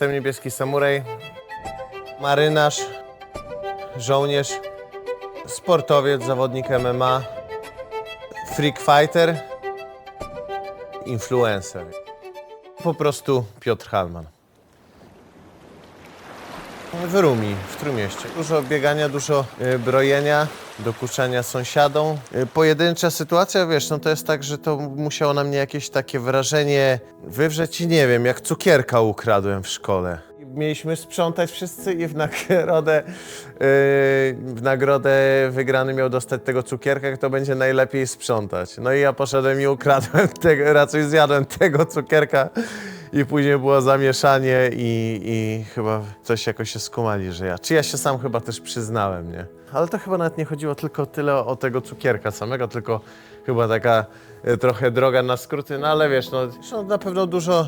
Jestem niebieski samuraj, marynarz, żołnierz, sportowiec, zawodnik MMA, freak fighter, influencer. Po prostu Piotr Halman. W Rumi, w Trójmieście. Dużo biegania, dużo y, brojenia, dokuczania sąsiadom. Y, pojedyncza sytuacja, wiesz, no to jest tak, że to musiało na mnie jakieś takie wrażenie wywrzeć i nie wiem, jak cukierka ukradłem w szkole. Mieliśmy sprzątać wszyscy i w nagrodę, yy, w nagrodę wygrany miał dostać tego cukierka, kto będzie najlepiej sprzątać. No i ja poszedłem i ukradłem tego, raczej zjadłem tego cukierka i później było zamieszanie i, i chyba coś jakoś się skumali, że ja. Czy ja się sam chyba też przyznałem, nie? Ale to chyba nawet nie chodziło tylko tyle o tego cukierka samego, tylko chyba taka e, trochę droga na skróty, no ale wiesz, no, no na pewno dużo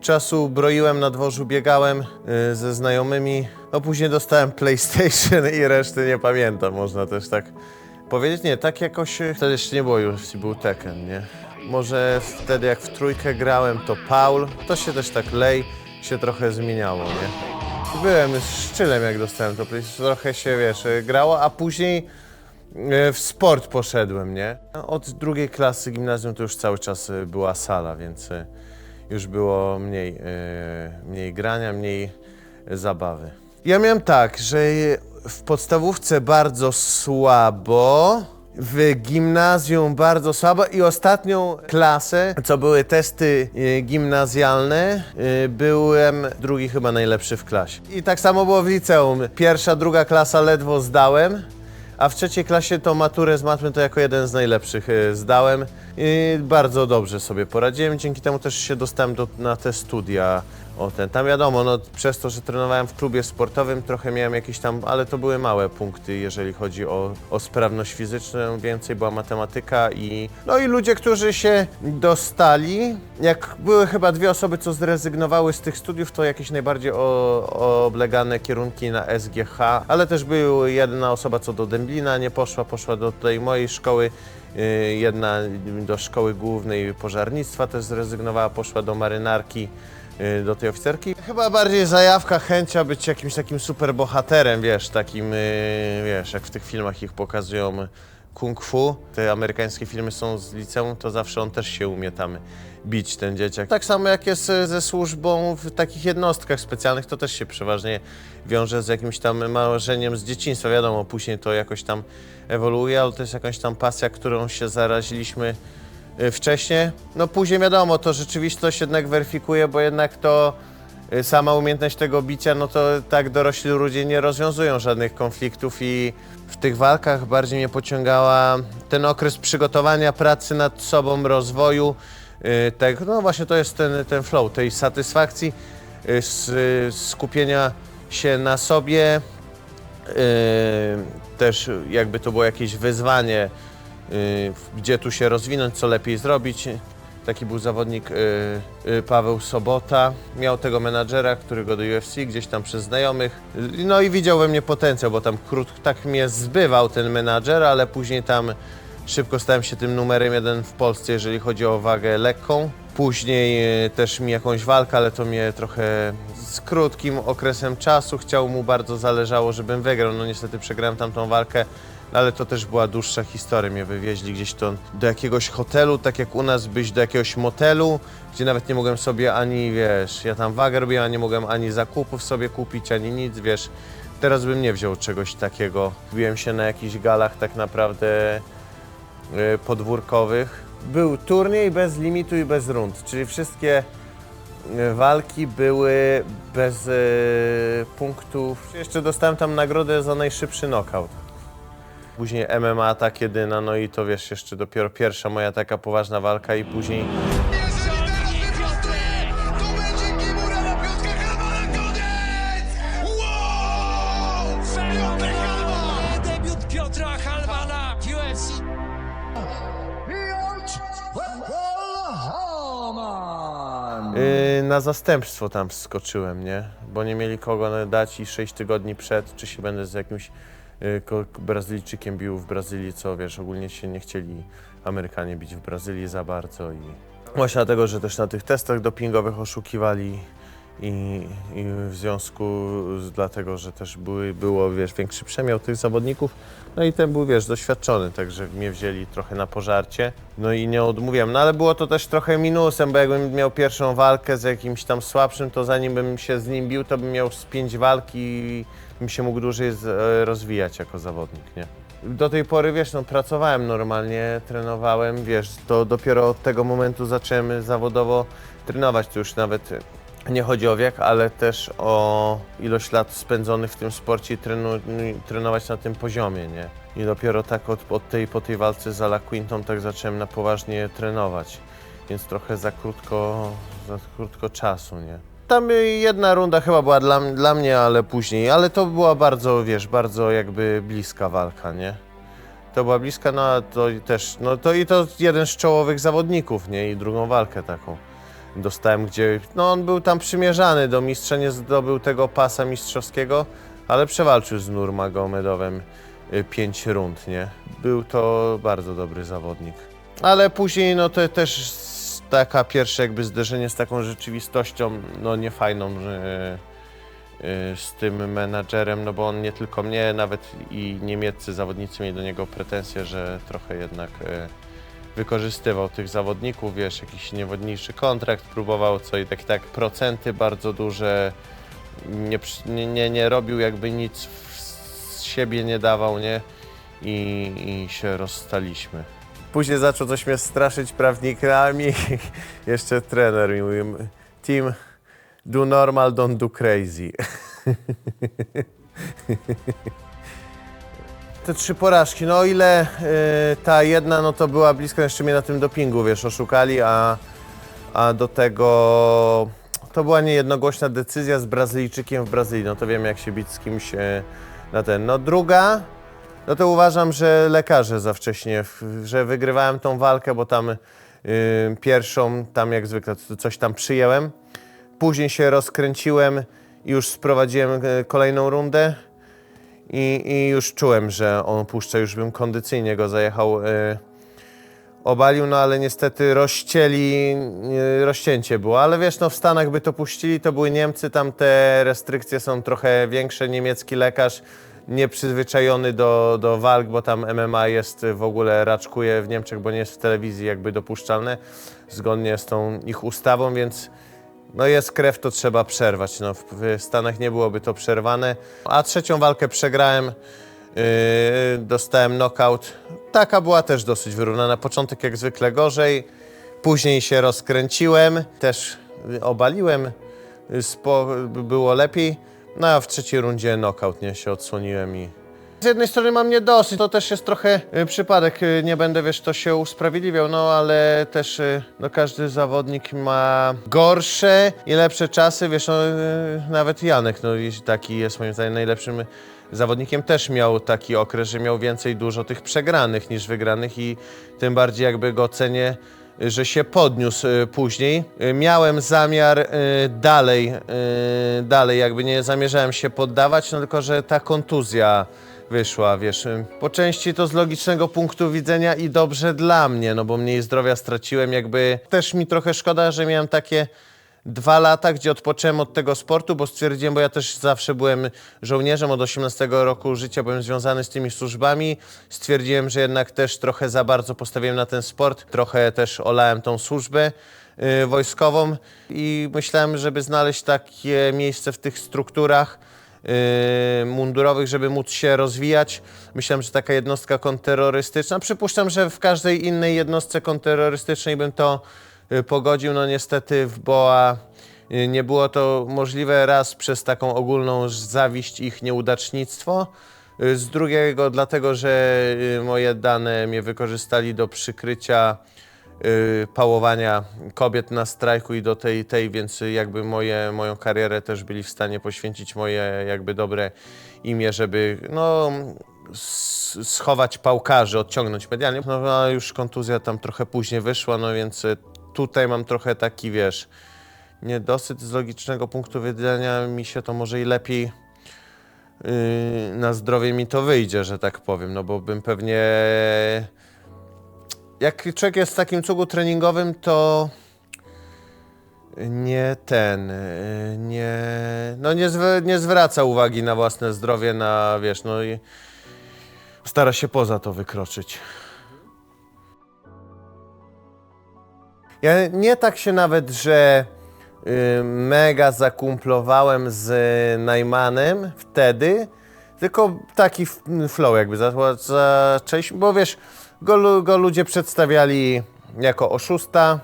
czasu broiłem na dworzu, biegałem y, ze znajomymi. No później dostałem PlayStation i reszty nie pamiętam, można też tak powiedzieć. Nie, tak jakoś wtedy jeszcze nie było UFC, był Tekken, nie? Może wtedy jak w trójkę grałem, to Paul, to się też tak lej, się trochę zmieniało, nie? Byłem szczylem jak dostałem to trochę się, wiesz, grało, a później y, w sport poszedłem, nie? Od drugiej klasy gimnazjum to już cały czas y, była sala, więc y, już było mniej, mniej grania, mniej zabawy. Ja miałem tak, że w podstawówce bardzo słabo, w gimnazjum bardzo słabo i ostatnią klasę, co były testy y, gimnazjalne, y, byłem drugi chyba najlepszy w klasie. I tak samo było w liceum. Pierwsza, druga klasa ledwo zdałem, a w trzeciej klasie to maturę z matmy to jako jeden z najlepszych y, zdałem i bardzo dobrze sobie poradziłem. Dzięki temu też się dostałem do, na te studia. O ten, tam wiadomo, no, przez to, że trenowałem w klubie sportowym, trochę miałem jakieś tam, ale to były małe punkty, jeżeli chodzi o, o sprawność fizyczną. Więcej była matematyka i. No i ludzie, którzy się dostali, jak były chyba dwie osoby, co zrezygnowały z tych studiów, to jakieś najbardziej o, oblegane kierunki na SGH, ale też była jedna osoba, co do Dęblina nie poszła, poszła do tej mojej szkoły. y, Jedna do szkoły głównej pożarnictwa też zrezygnowała, poszła do marynarki y, do tej oficerki. Chyba bardziej zajawka, chęcia być jakimś takim super bohaterem, wiesz, takim, y, wiesz, jak w tych filmach ich pokazują y, kung fu. Te amerykańskie filmy są z liceum, to zawsze on też się umie tam bić, ten dzieciak. Tak samo jak jest ze służbą w takich jednostkach specjalnych, to też się przeważnie wiąże z jakimś tam marzeniem z dzieciństwa. Wiadomo, później to jakoś tam ewoluuje, ale to jest jakaś tam pasja, którą się zaraziliśmy y, wcześniej. No później wiadomo, to rzeczywistość jednak weryfikuje, bo jednak to y, sama umiejętność tego bicia, no to tak dorośli ludzie nie rozwiązują żadnych konfliktów i w tych walkach bardziej mnie pociągała ten okres przygotowania pracy nad sobą, rozwoju tego, no właśnie to jest ten, ten flow, tej satysfakcji, skupienia się na sobie, też jakby to było jakieś wyzwanie, gdzie tu się rozwinąć, co lepiej zrobić. Taki był zawodnik yy, yy, Paweł Sobota. Miał tego menadżera, który go do UFC gdzieś tam przez znajomych. No i widział we mnie potencjał, bo tam krótko tak mnie zbywał ten menadżer, ale później tam szybko stałem się tym numerem jeden w Polsce, jeżeli chodzi o wagę lekką. Później też mi jakąś walkę, ale to mnie trochę z krótkim okresem czasu. Chciał mu bardzo zależało, żebym wygrał. No niestety przegrałem tamtą walkę, ale to też była dłuższa historia. Mnie wywieźli gdzieś to do jakiegoś hotelu, tak jak u nas byś do jakiegoś motelu, gdzie nawet nie mogłem sobie ani, wiesz, ja tam wagę robiłem, a nie mogłem ani zakupów sobie kupić, ani nic, wiesz. Teraz bym nie wziął czegoś takiego. Biłem się na jakichś galach tak naprawdę y, podwórkowych. Był turniej bez limitu i bez rund, czyli wszystkie y, walki były bez y, punktów. Jeszcze dostałem tam nagrodę za najszybszy knockout. Później MMA tak jedyna, no i to wiesz, jeszcze dopiero pierwsza moja taka poważna walka i później Kimura na zastępstwo tam wskoczyłem, nie? Bo nie mieli kogo dać i 6 tygodni przed, czy się będę z jakimś Brazylijczykiem bił w Brazylii, co wiesz, ogólnie się nie chcieli Amerykanie bić w Brazylii za bardzo i właśnie dlatego, że też na tych testach dopingowych oszukiwali i, i w związku z dlatego, że też były, było, wiesz, większy przemiał tych zawodników, no i ten był, wiesz, doświadczony, także mnie wzięli trochę na pożarcie, no i nie odmówiłem, no ale było to też trochę minusem, bo jakbym miał pierwszą walkę z jakimś tam słabszym, to zanim bym się z nim bił, to bym miał z pięć walki i bym się mógł dłużej e, rozwijać jako zawodnik, nie? Do tej pory, wiesz, no pracowałem normalnie, trenowałem, wiesz, to dopiero od tego momentu zacząłem zawodowo trenować, to już nawet nie chodzi o wiek, ale też o ilość lat spędzonych w tym sporcie i trenu, trenować na tym poziomie, nie? I dopiero tak od, od tej, po tej walce z Ala Quintą tak zacząłem na poważnie trenować, więc trochę za krótko, za krótko czasu, nie? Tam jedna runda chyba była dla, dla mnie, ale później, ale to była bardzo, wiesz, bardzo jakby bliska walka, nie? To była bliska, no a to też, no to i to jeden z czołowych zawodników, nie? I drugą walkę taką dostałem, gdzie, no on był tam przymierzany do mistrza, nie zdobył tego pasa mistrzowskiego, ale przewalczył z Nurmagomedowem y, pięć rund, nie? Był to bardzo dobry zawodnik. Ale później, no to też taka pierwsze jakby zderzenie z taką rzeczywistością, no niefajną, że y, z tym menadżerem, no bo on nie tylko mnie, nawet i niemieccy zawodnicy mieli do niego pretensje, że trochę jednak y, wykorzystywał tych zawodników, wiesz, jakiś niewodniejszy kontrakt próbował, co i tak, tak procenty bardzo duże, nie, nie, nie, robił jakby nic z siebie nie dawał, nie? I, I się rozstaliśmy. Później zaczął coś mnie straszyć prawnikami, jeszcze trener mi mówił, team, do normal, don't do crazy. Te trzy porażki, no o ile y, ta jedna, no to była blisko jeszcze mnie na tym dopingu, wiesz, oszukali, a, a do tego to była niejednogłośna decyzja z Brazylijczykiem w Brazylii, no to wiem jak się bić z kimś y, na ten. No druga, no to uważam, że lekarze za wcześnie, w- że wygrywałem tą walkę, bo tam y, pierwszą, tam jak zwykle coś tam przyjęłem, później się rozkręciłem i już sprowadziłem y, kolejną rundę. I, I już czułem, że on puszcza, już bym kondycyjnie go zajechał, y, obalił, no ale niestety rozcięli, y, rozcięcie było. Ale wiesz, no w Stanach by to puścili, to były Niemcy, tam te restrykcje są trochę większe. Niemiecki lekarz nieprzyzwyczajony do, do walk, bo tam MMA jest w ogóle, raczkuje w Niemczech, bo nie jest w telewizji jakby dopuszczalne, zgodnie z tą ich ustawą, więc no jest krew, to trzeba przerwać. No, w, w Stanach nie byłoby to przerwane. A trzecią walkę przegrałem, yy, dostałem knockout. Taka była też dosyć wyrównana. Początek jak zwykle gorzej, później się rozkręciłem, też obaliłem, y, spo, było lepiej. No a w trzeciej rundzie knockout, nie, się odsłoniłem i, z jednej strony mam niedosyt, to też jest trochę y, przypadek, y, nie będę, wiesz, to się usprawiedliwiał, no ale też y, no, każdy zawodnik ma gorsze i lepsze czasy, wiesz, no, y, nawet Janek, no taki jest moim zdaniem najlepszym zawodnikiem, też miał taki okres, że miał więcej dużo tych przegranych niż wygranych i tym bardziej jakby go cenię że się podniósł y, później. Y, Miałem zamiar y, dalej, dalej jakby nie zamierzałem się poddawać, no tylko że ta kontuzja wyszła, wiesz. Po części to z logicznego punktu widzenia i dobrze dla mnie, no bo mniej zdrowia straciłem, jakby też mi trochę szkoda, że miałem takie dwa lata, gdzie odpocząłem od tego sportu, bo stwierdziłem, bo ja też zawsze byłem żołnierzem, od 18 roku życia byłem związany z tymi służbami. Stwierdziłem, że jednak też trochę za bardzo postawiłem na ten sport, trochę też olałem tą służbę y, wojskową i myślałem, żeby znaleźć takie miejsce w tych strukturach, mundurowych, żeby móc się rozwijać. Myślałem, że taka jednostka kontrterrorystyczna. Przypuszczam, że w każdej innej jednostce kontrterrorystycznej bym to y, pogodził. No niestety w BOA y, nie było to możliwe raz przez taką ogólną zawiść ich nieudacznictwo. y, Z drugiego dlatego, że y, moje dane mnie wykorzystali do przykrycia y, pałowania kobiet na strajku i do tej, tej więc jakby moje, moją karierę też byli w stanie poświęcić moje jakby dobre imię, żeby no schować pałkarzy, odciągnąć medialnie. No a już kontuzja tam trochę później wyszła, no więc y, tutaj mam trochę taki, wiesz, niedosyt z logicznego punktu widzenia mi się to może i lepiej yy, na zdrowie mi to wyjdzie, że tak powiem, no bo bym pewnie jak człowiek jest w takim cugu treningowym, to nie ten, y, nie, no nie, zw- nie zwraca uwagi na własne zdrowie, na, wiesz, no i stara się poza to wykroczyć. Ja nie tak się nawet, że y, mega zakumplowałem z Najmanem wtedy, tylko taki flow jakby za- zaczęliśmy, bo wiesz, go, go ludzie przedstawiali jako oszusta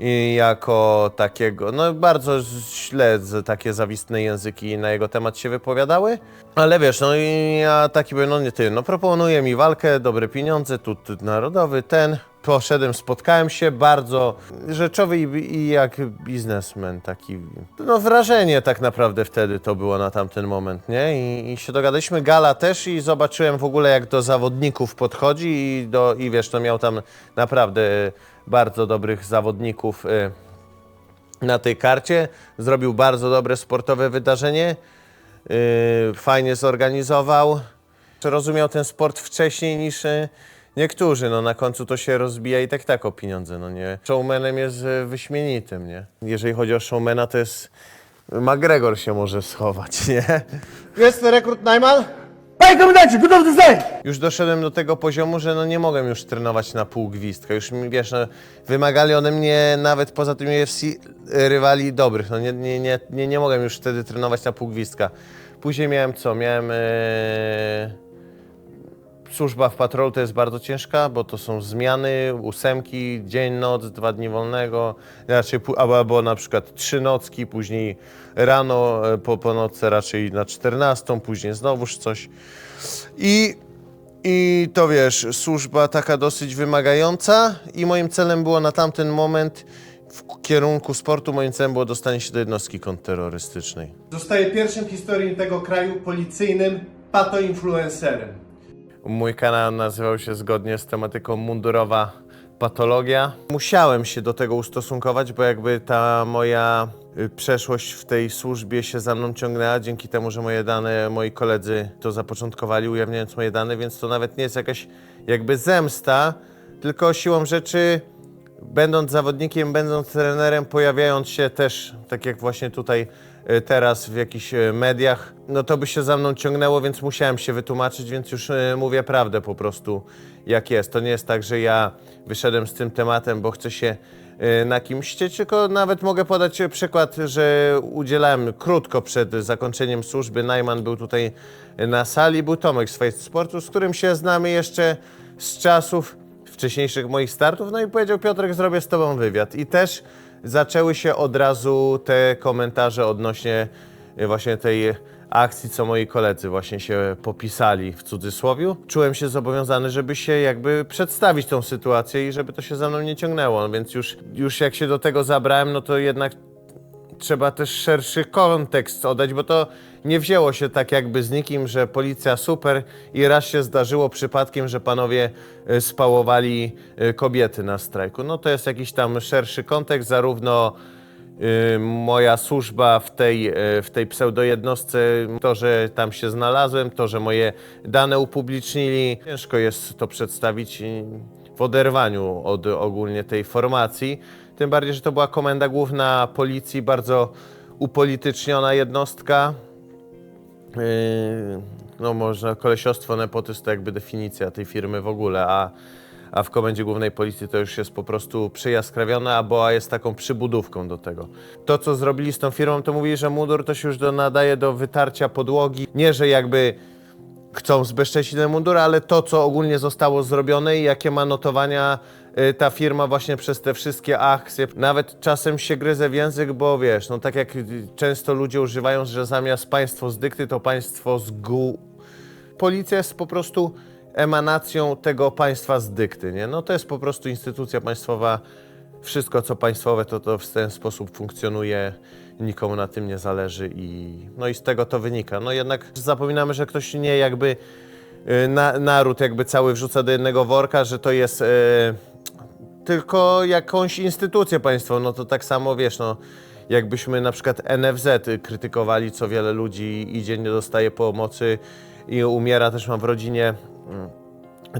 i jako takiego, no bardzo źle takie zawistne języki na jego temat się wypowiadały, ale wiesz, no i ja taki byłem, no nie ty, no proponuje mi walkę, dobre pieniądze, tu, tu narodowy, ten, poszedłem, spotkałem się, bardzo rzeczowy i, i jak biznesmen taki, no wrażenie tak naprawdę wtedy to było na tamten moment, nie? I, i się dogadaliśmy, gala też i zobaczyłem w ogóle jak do zawodników podchodzi i, do, i wiesz, no miał tam naprawdę bardzo dobrych zawodników y, na tej karcie, zrobił bardzo dobre sportowe wydarzenie, y, fajnie zorganizował, rozumiał ten sport wcześniej niż y, niektórzy, no na końcu to się rozbija i tak tak o pieniądze, no nie. Showmanem jest wyśmienitym, nie. Jeżeli chodzi o showmana, to jest McGregor się może schować, nie. Jest rekrut Najman? Panie komendancie, gotowy do zdań! Już doszedłem do tego poziomu, że no nie mogłem już trenować na pół gwizdka. Już mi, wiesz, no, wymagali ode mnie nawet poza tym UFC rywali dobrych. No nie, nie, nie, nie, nie mogłem już wtedy trenować na pół gwizdka. Później miałem co? Miałem... E... Służba w patrolu to jest bardzo ciężka, bo to są zmiany, ósemki, dzień, noc, dwa dni wolnego, raczej, albo, na przykład trzy nocki, później rano, e, po, po nocy raczej na 14, później znowuż coś. I, I to wiesz, służba taka dosyć wymagająca i moim celem było na tamten moment w kierunku sportu, moim celem było dostanie się do jednostki kontrterrorystycznej. Zostaje pierwszym w historii tego kraju policyjnym pato-influencerem. Mój kanał nazywał się zgodnie z tematyką mundurowa patologia. Musiałem się do tego ustosunkować, bo jakby ta moja y, przeszłość w tej służbie się za mną ciągnęła, dzięki temu, że moje dane, moi koledzy to zapoczątkowali, ujawniając moje dane, więc to nawet nie jest jakaś jakby zemsta, tylko siłą rzeczy będąc zawodnikiem, będąc trenerem, pojawiając się też, tak jak właśnie tutaj teraz w jakichś e, mediach, no to by się za mną ciągnęło, więc musiałem się wytłumaczyć, więc już e, mówię prawdę po prostu, jak jest. To nie jest tak, że ja wyszedłem z tym tematem, bo chcę się na kimś chcieć, tylko nawet mogę podać przykład, że udzielałem krótko przed zakończeniem służby. Najman był tutaj na sali, był Tomek z Face Sportu, z którym się znamy jeszcze z czasów wcześniejszych moich startów, no i powiedział Piotrek, zrobię z tobą wywiad. I też zaczęły się od razu te komentarze odnośnie y, właśnie tej akcji, co moi koledzy właśnie się popisali w cudzysłowiu. Czułem się zobowiązany, żeby się jakby przedstawić tą sytuację i żeby to się za mną nie ciągnęło, no więc już, już jak się do tego zabrałem, no to jednak trzeba też szerszy kontekst oddać, bo to nie wzięło się tak jakby z nikim, że policja super i raz się zdarzyło przypadkiem, że panowie y, spałowali y, kobiety na strajku. No to jest jakiś tam szerszy kontekst, zarówno y, moja służba w tej, w tej pseudojednostce, to, że tam się znalazłem, to, że moje dane upublicznili. Ciężko jest to przedstawić w oderwaniu od ogólnie tej formacji. Tym bardziej, że to była komenda główna policji, bardzo upolityczniona jednostka. Yy, no można, kolesiostwo, nepotyzm to jakby definicja tej firmy w ogóle, a, a w Komendzie Głównej Policji to już jest po prostu przyjaskrawione, a BOA jest taką przybudówką do tego. To, co zrobili z tą firmą, to mówili, że mundur to się już do, nadaje do wytarcia podłogi. Nie, że jakby chcą zbezcześcić ten mundur, ale to, co ogólnie zostało zrobione i jakie ma notowania ta firma właśnie przez te wszystkie akcje. Nawet czasem się gryzę w język, bo wiesz, no tak jak y, często ludzie używają, że zamiast państwo z dykty, to państwo z gu... Policja jest po prostu emanacją tego państwa z dykty, nie? No to jest po prostu instytucja państwowa. Wszystko, co państwowe, to, to w ten sposób funkcjonuje, nikomu na tym nie zależy i no i z tego to wynika. No jednak zapominamy, że ktoś nie jakby y, na, naród jakby cały wrzuca do jednego worka, że to jest y, tylko jakąś instytucję państwową, no to tak samo wiesz, no jakbyśmy na przykład NFZ krytykowali, co wiele ludzi idzie, nie dostaje pomocy i umiera, też mam w rodzinie mm,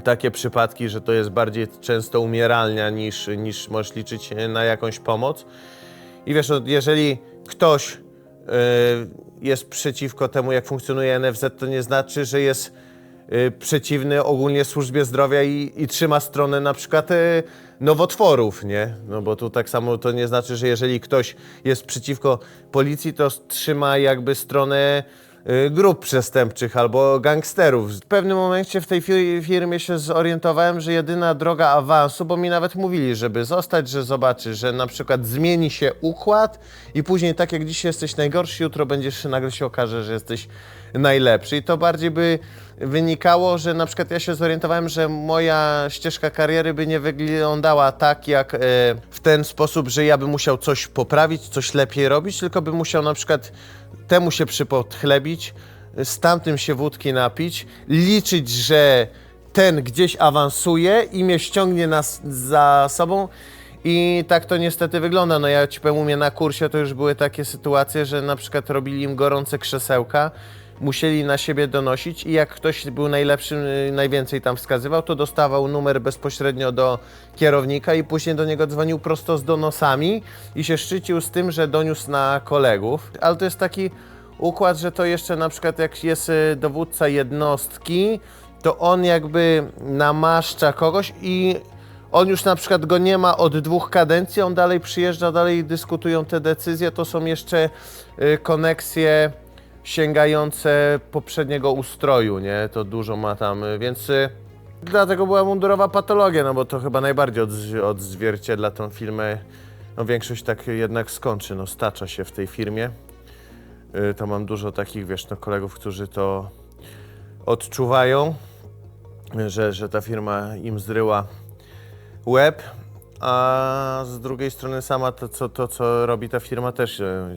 takie przypadki, że to jest bardziej często umieralnia niż, niż możesz liczyć na jakąś pomoc. I wiesz, no, jeżeli ktoś y, jest przeciwko temu, jak funkcjonuje NFZ, to nie znaczy, że jest przeciwny ogólnie służbie zdrowia i, i trzyma stronę na przykład y, nowotworów, nie? No bo tu tak samo to nie znaczy, że jeżeli ktoś jest przeciwko policji, to trzyma jakby stronę y, grup przestępczych albo gangsterów. W pewnym momencie w tej fir- firmie się zorientowałem, że jedyna droga awansu, bo mi nawet mówili, żeby zostać, że zobaczy, że na przykład zmieni się układ i później tak jak dzisiaj jesteś najgorszy, jutro będziesz nagle się okaże, że jesteś najlepszy. I to bardziej by wynikało, że na przykład ja się zorientowałem, że moja ścieżka kariery by nie wyglądała tak jak e, w ten sposób, że ja bym musiał coś poprawić, coś lepiej robić, tylko bym musiał na przykład temu się przypodchlebić, z tamtym się wódki napić, liczyć, że ten gdzieś awansuje i mnie ściągnie nas za sobą. I tak to niestety wygląda. No ja ci powiem, u mnie na kursie to już były takie sytuacje, że na przykład robili im gorące krzesełka, musieli na siebie donosić i jak ktoś był najlepszym, y, najwięcej tam wskazywał, to dostawał numer bezpośrednio do kierownika i później do niego dzwonił prosto z donosami i się szczycił z tym, że doniósł na kolegów. Ale to jest taki układ, że to jeszcze na przykład jak jest y, dowódca jednostki, to on jakby namaszcza kogoś i on już na przykład go nie ma od dwóch kadencji, on dalej przyjeżdża, dalej dyskutują te decyzje, to są jeszcze y, koneksje sięgające poprzedniego ustroju, nie? To dużo ma tam, y, więc y, dlatego była mundurowa patologia, no bo to chyba najbardziej odz- odzwierciedla tą firmę. No większość tak jednak skończy, no stacza się w tej firmie. Y, To mam dużo takich, wiesz, no kolegów, którzy to odczuwają, że, że ta firma im zryła łeb, a z drugiej strony sama to, co, to, co robi ta firma też e,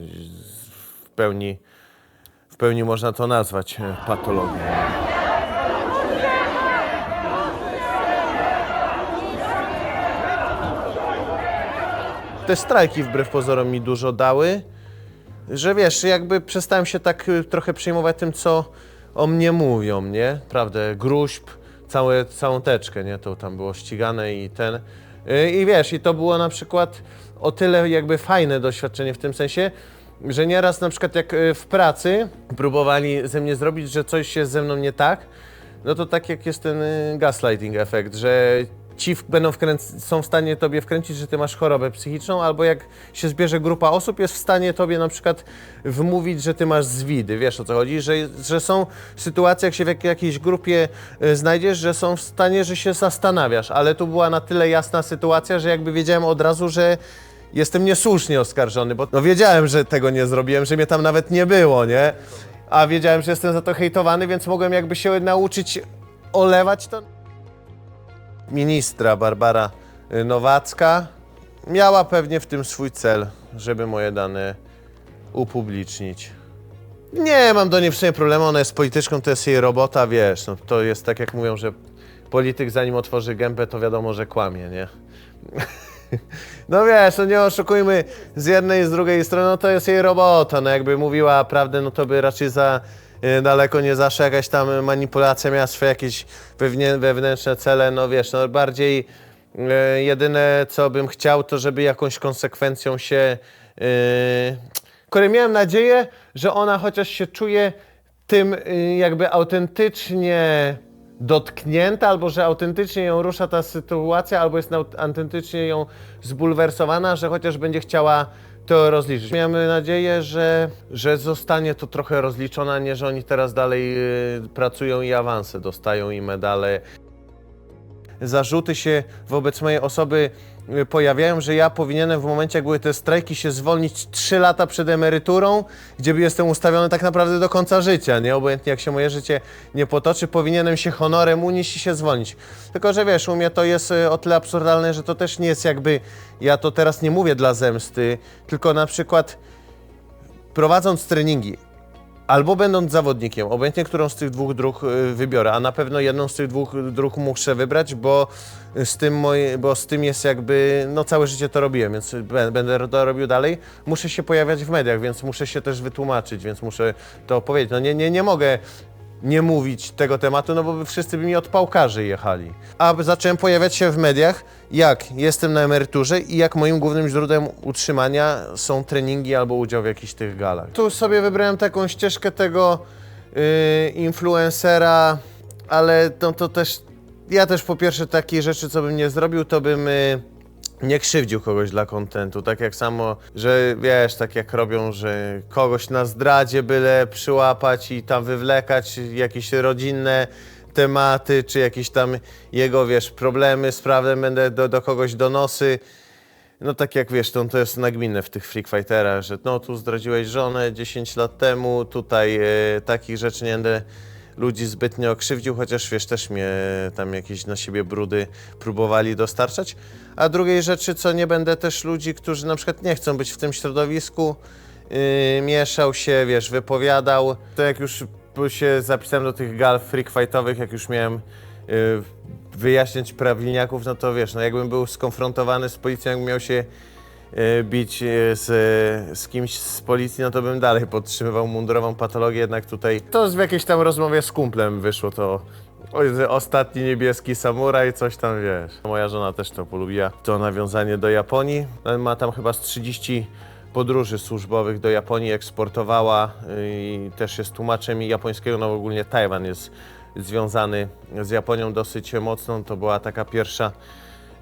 w pełni, pełni można to nazwać e, patologią. Te strajki wbrew pozorom mi dużo dały, że wiesz, jakby przestałem się tak y, trochę przejmować tym, co o mnie mówią, nie? Prawdę, gruźb, całe, całą teczkę, nie? To tam było ścigane i ten. Y, I wiesz, i to było na przykład o tyle jakby fajne doświadczenie w tym sensie, że nieraz na przykład jak y, w pracy próbowali ze mnie zrobić, że coś jest ze mną nie tak, no to tak jak jest ten y, gaslighting efekt, że ci będą są w stanie tobie wkręcić, że ty masz chorobę psychiczną, albo jak się zbierze grupa osób, jest w stanie tobie na przykład wmówić, że ty masz zwidy. Wiesz o co chodzi? Że, że są sytuacje, jak się w jak- jakiejś grupie y, znajdziesz, że są w stanie, że się zastanawiasz, ale tu była na tyle jasna sytuacja, że jakby wiedziałem od razu, że jestem niesłusznie oskarżony, bo no wiedziałem, że tego nie zrobiłem, że mnie tam nawet nie było, nie? A wiedziałem, że jestem za to hejtowany, więc mogłem jakby się nauczyć olewać to. Ministra Barbara y, Nowacka miała pewnie w tym swój cel, żeby moje dane upublicznić. Nie mam do niej w sumie problemu, ona jest polityczką, to jest jej robota, wiesz, no, to jest tak jak mówią, że polityk zanim otworzy gębę, to wiadomo, że kłamie, nie? No wiesz, no nie oszukujmy z jednej i z drugiej strony, no to jest jej robota, no jakby mówiła prawdę, no to by raczej za y, daleko nie zaszła, jakaś tam manipulacja miała swoje jakieś wewnę- wewnętrzne cele, no wiesz, no bardziej y, jedyne co bym chciał, to żeby jakąś konsekwencją się y, Które miałem nadzieję, że ona chociaż się czuje tym y, jakby autentycznie dotknięta, albo że autentycznie ją rusza ta sytuacja, albo jest autentycznie ją zbulwersowana, że chociaż będzie chciała to rozliczyć. Miałem nadzieję, że, że zostanie to trochę rozliczone, a nie że oni teraz dalej y, pracują i awanse dostają i medale zarzuty się wobec mojej osoby y, pojawiają, że ja powinienem w momencie, jak były te strajki, się zwolnić 3 lata przed emeryturą, gdzie jestem ustawiony tak naprawdę do końca życia, nie? Obojętnie jak się moje życie nie potoczy, powinienem się honorem unieść i się zwolnić. Tylko, że wiesz, u mnie to jest y, o tyle absurdalne, że to też nie jest jakby, ja to teraz nie mówię dla zemsty, tylko na przykład prowadząc treningi, Albo będąc zawodnikiem, obojętnie którą z tych dwóch dróg y, wybiorę, a na pewno jedną z tych dwóch dróg muszę wybrać, bo z tym, bo z tym jest jakby, no całe życie to robiłem, więc bę- będę to robił dalej. Muszę się pojawiać w mediach, więc muszę się też wytłumaczyć, więc muszę to powiedzieć. No nie, nie, nie mogę nie mówić tego tematu, no bo wszyscy by mi od pałkarzy jechali. A zacząłem pojawiać się w mediach, jak jestem na emeryturze i jak moim głównym źródłem utrzymania są treningi albo udział w jakichś tych galach. Tu sobie wybrałem taką ścieżkę tego yy, influencera, ale no to też, ja też po pierwsze takiej rzeczy, co bym nie zrobił, to bym... Yy, nie krzywdził kogoś dla kontentu, tak jak samo, że wiesz, tak jak robią, że kogoś na zdradzie byle przyłapać i tam wywlekać jakieś rodzinne tematy, czy jakieś tam jego, wiesz, problemy, sprawy, będę do, do kogoś donosy. No tak jak wiesz, to, to jest nagminne w tych Freak Fighterach, że no tu zdradziłeś żonę 10 lat temu, tutaj e, takich rzeczy nie będę ludzi zbytnio krzywdził, chociaż wiesz, też mnie tam jakieś na siebie brudy próbowali dostarczać. A drugiej rzeczy, co nie będę też ludzi, którzy na przykład nie chcą być w tym środowisku, yy, mieszał się, wiesz, wypowiadał. To jak już się zapisałem do tych gal freak fightowych, jak już miałem yy, wyjaśniać prawilniaków, no to wiesz, no jakbym był skonfrontowany z policją, jakbym miał się e, bić e, z, z kimś z policji, no to bym dalej podtrzymywał mundurową patologię, jednak tutaj to w jakiejś tam rozmowie z kumplem wyszło to oj, ostatni niebieski samuraj, coś tam wiesz. Moja żona też to polubiła, to nawiązanie do Japonii. Ma tam chyba z 30 podróży służbowych do Japonii, eksportowała y, i też jest tłumaczem japońskiego, no ogólnie Tajwan jest związany z Japonią dosyć mocno, to była taka pierwsza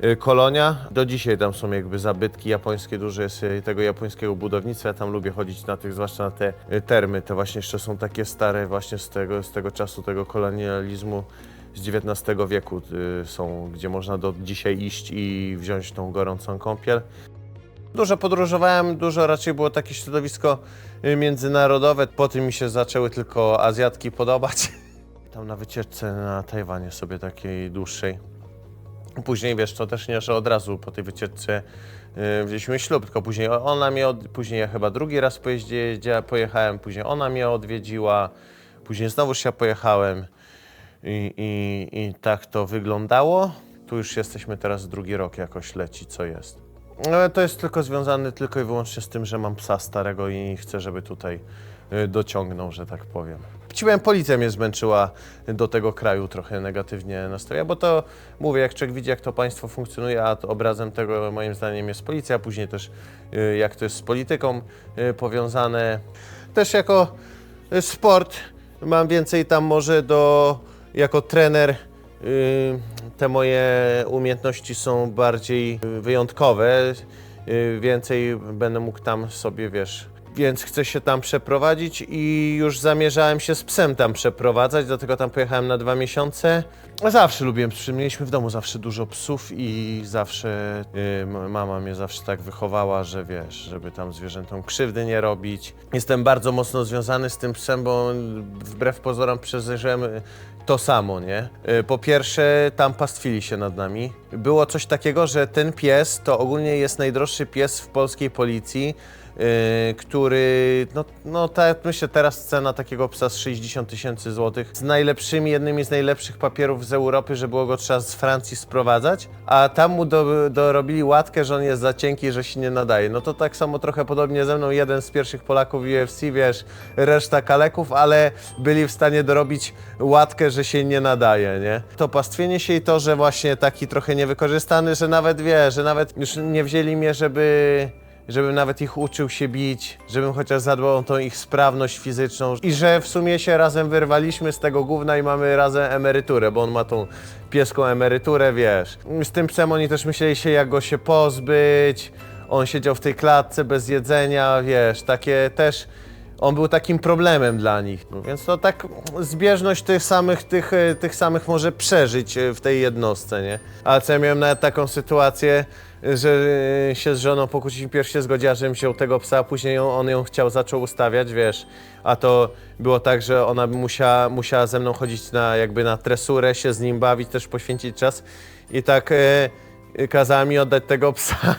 y, kolonia. Do dzisiaj tam są jakby zabytki japońskie, dużo jest y, tego japońskiego budownictwa. Ja tam lubię chodzić na tych, zwłaszcza na te y, termy. To właśnie jeszcze są takie stare właśnie z tego, z tego czasu, tego kolonializmu z XIX wieku są, gdzie można do dzisiaj iść i wziąć tą gorącą kąpiel. Dużo podróżowałem, dużo raczej było takie środowisko międzynarodowe. Po tym mi się zaczęły tylko Azjatki podobać. Tam na wycieczce na Tajwanie sobie takiej dłuższej. Później wiesz, to też nie, że od razu po tej wycieczce yy, wzięliśmy ślub, tylko później ona mnie, od, później ja chyba drugi raz pojechałem, później ona mnie odwiedziła, później znowuż ja pojechałem i, i, i tak to wyglądało. Tu już jesteśmy teraz drugi rok jakoś leci, co jest. No, to jest tylko związane tylko i wyłącznie z tym, że mam psa starego i chcę, żeby tutaj y, dociągnął, że tak powiem. Ci policja mnie zmęczyła do tego kraju trochę negatywnie nastroja, bo to mówię, jak człowiek widzi, jak to państwo funkcjonuje, a to obrazem tego moim zdaniem jest policja, później też y, jak to jest z polityką y, powiązane. Też jako y, sport mam więcej tam może do, jako trener te moje umiejętności są bardziej wyjątkowe. Więcej będę mógł tam sobie, wiesz, więc chcę się tam przeprowadzić i już zamierzałem się z psem tam przeprowadzać, dlatego tam pojechałem na dwa miesiące. Zawsze lubiłem psy, mieliśmy w domu zawsze dużo psów i zawsze y, mama mnie zawsze tak wychowała, że wiesz, żeby tam zwierzętom krzywdy nie robić. Jestem bardzo mocno związany z tym psem, bo wbrew pozorom przeżyłem y, to samo, nie? Y, Po pierwsze, tam pastwili się nad nami. Było coś takiego, że ten pies to ogólnie jest najdroższy pies w polskiej policji, y, który, no, no tak myślę, teraz cena takiego psa z 60 tysięcy złotych, z najlepszymi, jednymi z najlepszych papierów z Europy, że było go trzeba z Francji sprowadzać, a tam mu do, dorobili łatkę, że on jest za cienki, że się nie nadaje. No to tak samo trochę podobnie ze mną, jeden z pierwszych Polaków UFC, wiesz, reszta kaleków, ale byli w stanie dorobić łatkę, że się nie nadaje, nie? To pastwienie się i to, że właśnie taki trochę niewykorzystany, że nawet wie, że nawet już nie wzięli mnie, żeby żebym nawet ich uczył się bić, żebym chociaż zadbał o tą ich sprawność fizyczną i że w sumie się razem wyrwaliśmy z tego gówna i mamy razem emeryturę, bo on ma tą pieską emeryturę, wiesz. Z tym psem oni też myśleli się, jak go się pozbyć, on siedział w tej klatce bez jedzenia, wiesz, takie też on był takim problemem dla nich. Więc to tak zbieżność tych samych, tych, e, tych samych może przeżyć e, w tej jednostce, nie? Ale co ja miałem nawet taką sytuację, że e, się z żoną pokłóciliśmy, pierw się zgodziła, żebym wziął tego psa, a później on ją chciał, zaczął ustawiać, wiesz. A to było tak, że ona musiała, musiała ze mną chodzić na jakby na tresurę, się z nim bawić, też poświęcić czas. I tak kazała mi oddać tego psa,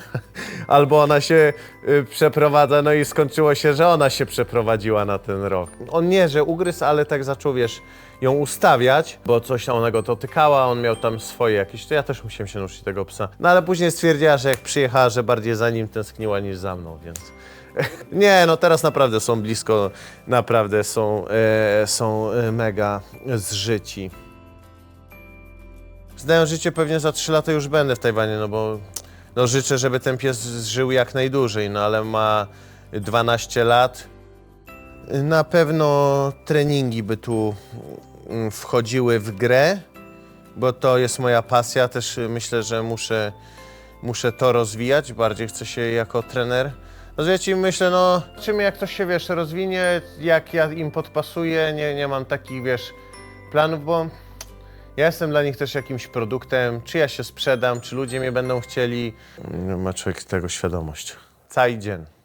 albo ona się y, przeprowadza, no i skończyło się, że ona się przeprowadziła na ten rok. On nie, że ugryzł, ale tak zaczął, wiesz, ją ustawiać, bo coś ona go dotykała, on miał tam swoje jakieś, to ja też musiałem się nauczyć tego psa. No ale później stwierdziła, że jak przyjechała, że bardziej za nim tęskniła niż za mną, więc Nie, no teraz naprawdę są blisko, naprawdę są, e, są e, mega zżyci. Zdają życie pewnie za 3 lata już będę w Tajwanie, no bo no życzę, żeby ten pies żył jak najdłużej, no ale ma 12 lat. Na pewno treningi by tu mm, wchodziły w grę, bo to jest moja pasja. Też y, myślę, że muszę, muszę to rozwijać. Bardziej chcę się jako trener rozwijać i myślę, no, czym jak to się, wiesz, rozwinie, jak ja im podpasuję, nie, nie mam takich, wiesz, planów, bo ja jestem dla nich też jakimś produktem, czy ja się sprzedam, czy ludzie mnie będą chcieli. Ma człowiek tego świadomość. Cały dzień.